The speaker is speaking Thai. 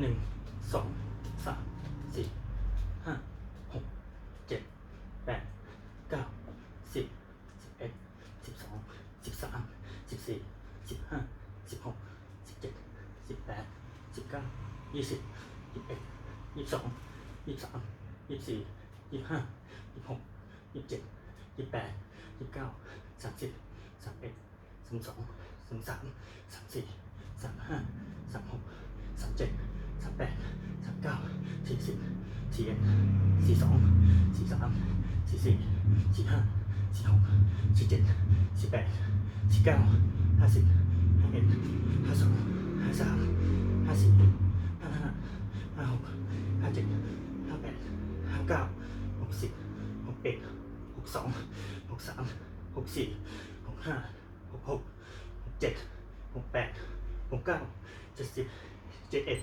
หนึ่งสองสามสี่ห้าหกเจ็ดแปดเก้าสิบสิบเอ็ดสิบสองสิบสามสิบสี่สิบห้าสิบหกสิบเจ็ดสิบแปดสิบเก้ายี่สิบยี่สิบเอ็ดยี่สิบสองยี่สิบสามยี่สิบสี่ยี่สิบห้ายี่สิบหกยี่สิบเจ็ดยี่สิบแปดยี่สิบเก้าสามสิบสามเอ็ดสามสองสามสามสามสี่สามห้าสามหกสามเจ็ดสามแปดสามเก้า สี่สิบสี่เอ็ดสี่สองสี่สามสี่สี่สี่ห้าสี่หกสี่เจ็ดสี่แปดสี่เก้าห้าสิบห้าเอ็ดห้าสองห้าสามห้าสี่ห้าห้าห้าหกห้าเจ็ดห้าแปดห้าเก้าหกสิบหกเอ็ดหกสองหกสามหกสี่หกห้าหกหกหกเจ็ดหกแปดหกเก้าเจ็ดสิบเจ็ดเอ็ด